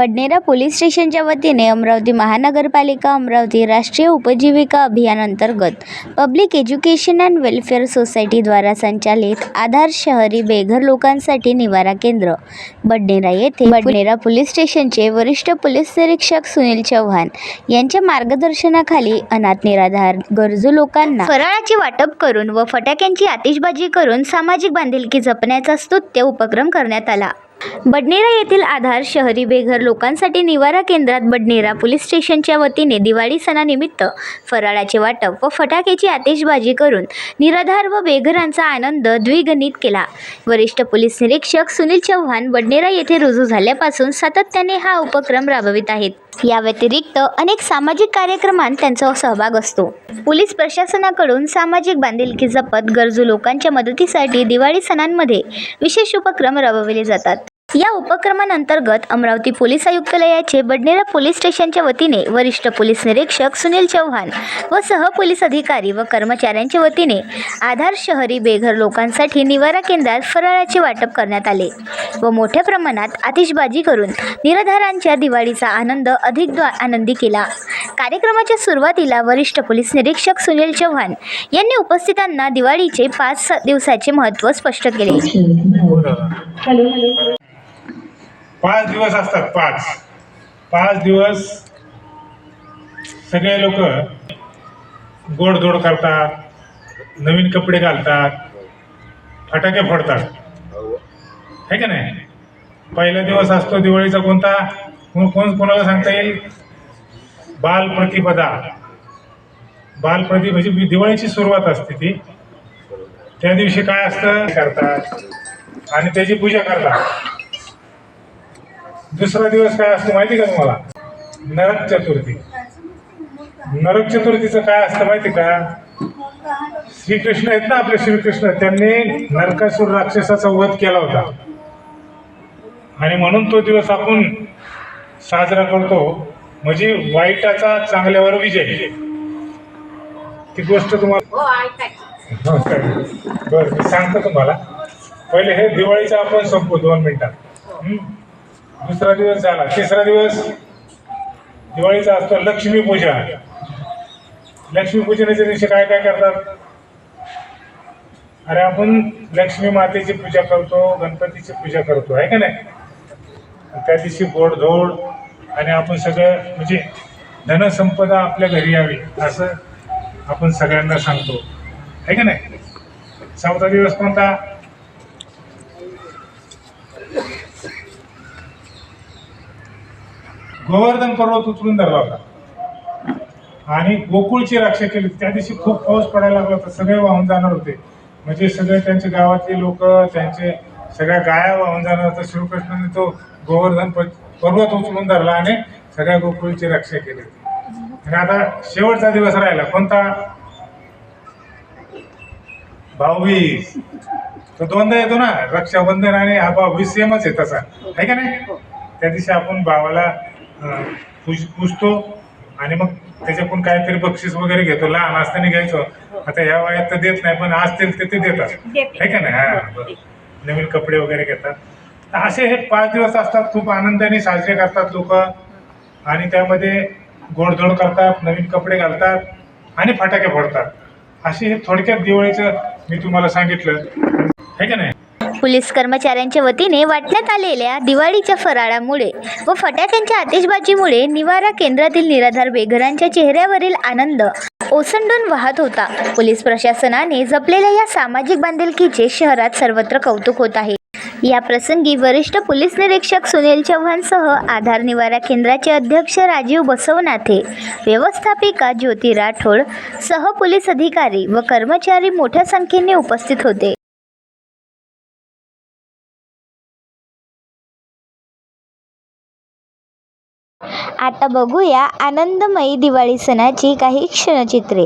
Badnera police स्टेशनच्या वतीने अमरावती महानगरपालिका अमरावती राष्ट्रीय उपजीविका अभियानांतर्गत पब्लिक एज्युकेशन अँड वेलफेअर सोसायटीद्वारा संचालित आधार शहरी बेघर लोकांसाठी निवारा केंद्र बडनेरा येथे बडनेरा पोलीस स्टेशनचे वरिष्ठ पोलीस निरीक्षक सुनील चव्हाण यांच्या मार्गदर्शनाखाली अनाथ निराधार गरजू लोकांना फराळाची वाटप करून व फटाक्यांची आतिषबाजी करून सामाजिक बांधिलकी जपण्याचा स्तुत्य उपक्रम करण्यात आला. बडनेरा येथील आधार शहरी बेघर लोकांसाठी निवारा केंद्रात बडनेरा पोलीस स्टेशनच्या वतीने दिवाळी सणानिमित्त फराळाचे वाटप व फटाक्याची आतिषबाजी करून निराधार व बेघरांचा आनंद द्विगणित केला. वरिष्ठ पोलीस निरीक्षक सुनील चव्हाण बडनेरा येथे रुजू झाल्यापासून सातत्याने हा उपक्रम राबवित आहेत. या व्यतिरिक्त अनेक सामाजिक कार्यक्रमांत त्यांचा सहभाग असतो. पोलीस प्रशासनाकडून सामाजिक बांधिलकी जपत गरजू लोकांच्या मदतीसाठी दिवाळी सणांमध्ये विशेष उपक्रम राबविले जातात. या उपक्रमांतर्गत अमरावती पोलीस आयुक्तालयाचे बडनेरा पोलीस स्टेशनच्या वतीने वरिष्ठ पोलीस निरीक्षक सुनील चव्हाण व सह पोलीस अधिकारी व कर्मचाऱ्यांच्या वतीने आधार शहरी बेघर लोकांसाठी निवारा केंद्रात फराळाचे वाटप करण्यात आले व मोठ्या प्रमाणात आतिषबाजी करून निराधारांच्या दिवाळीचा आनंद अधिक आनंदी केला. कार्यक्रमाच्या सुरुवातीला वरिष्ठ पोलीस निरीक्षक सुनील चव्हाण यांनी उपस्थितांना दिवाळीचे पाच स- दिवसाचे महत्त्व स्पष्ट केले. पाच दिवस असतात पाच. पाच दिवस सगळे लोक गोडधोड करतात नवीन कपडे घालतात फटाके फोडतात. है का नाही? पहिला दिवस असतो दिवाळीचा कोणता? कोण कोणाला सांगता येईल? बाल प्रतिपदा. बाल प्रति म्हणजे दिवाळीची सुरुवात असते ती. त्या दिवशी काय असतं? करतात. आणि त्याची पूजा करतात. दुसरा दिवस काय असतो माहिती का तुम्हाला? नरक चतुर्थी. नरक चतुर्थीचं काय असतं माहिती का? श्रीकृष्ण आहेत ना आपले श्रीकृष्ण त्यांनी नरकासूर राक्षसाचा वध केला होता. आणि म्हणून तो दिवस आपण साजरा करतो. म्हणजे वाईटाचा चांगल्यावर विजय. ती गोष्ट तुम्हाला हो? बरं मी सांगतो तुम्हाला. पहिले हे दिवाळीचं आपण संपू दोन मिनिटात? दुसरा दिवस झाला. तिसरा दिवस दिवाळीचा असतो लक्ष्मीपूजन. लक्ष्मीपूजनाच्या दिवशी काय काय करतात? अरे आपण लक्ष्मी मातेची पूजा करतो गणपतीची पूजा करतो आहे का नाही? त्या दिवशी गोडधोड आणि आपण सगळं म्हणजे धनसंपदा आपल्या घरी यावी असं आपण सगळ्यांना सांगतो. आहे का नाही? चौथा दिवस कोणता? गोवर्धन पर्वत उचलून धरला होता. आणि गोकुळची रक्षा केली. त्या दिवशी खूप पाऊस पडायला लागला होता. सगळे वाहून जाणार होते. म्हणजे सगळे त्यांच्या गावातले लोक त्यांचे सगळ्या गाया वाहून जाणार होत्या. श्रीकृष्णाने तो गोवर्धन पर्वत उचलून धरला आणि सगळ्या गोकुळची रक्षा केली. आणि आता शेवटचा दिवस राहिला. कोणता? भाऊबीज. तो दोनदा येतो ना. रक्षाबंधन आणि हा भाऊबीज सेमच आहे तसा. आहे का नाही? त्या दिवशी आपण भावाला अं, पूज पूजतो आणि मग त्याच्याकडून काहीतरी बक्षीस वगैरे घेतो. लहान असताना घ्यायचो. आता ह्या वयात तर देत नाही पण असतील ते ते देतात. आहे का नाही? हा बरं. नवीन कपडे वगैरे घेतात. असे हे पाच दिवस असतात. खूप आनंदाने साजरे करतात लोक. आणि त्यामध्ये गोडधोड करतात नवीन कपडे घालतात आणि फटाके फोडतात. असे हे थोडक्यात दिवाळीचं मी तुम्हाला सांगितलं. आहे का नाही? पोलीस कर्मचाऱ्यांच्या वतीने वाटण्यात आलेल्या दिवाळीच्या फराळामुळे व फटाक्यांच्या आतिषबाजीमुळे निवारा केंद्रातील निराधार बेघरांच्या चेहऱ्यावरील आनंद ओसंडून वाहत होता. पोलीस प्रशासनाने जपलेल्या या सामाजिक बांधिलकीचे शहरात सर्वत्र कौतुक होत आहे. या प्रसंगी वरिष्ठ पोलीस निरीक्षक सुनील चव्हाणसह आधार निवारा केंद्राचे अध्यक्ष राजीव बसवनाथे व्यवस्थापिका ज्योती राठोड सह पोलीस अधिकारी व कर्मचारी मोठ्या संख्येने उपस्थित होते. आता बघूया आनंदमयी दिवाळी सणाची काही क्षणचित्रे.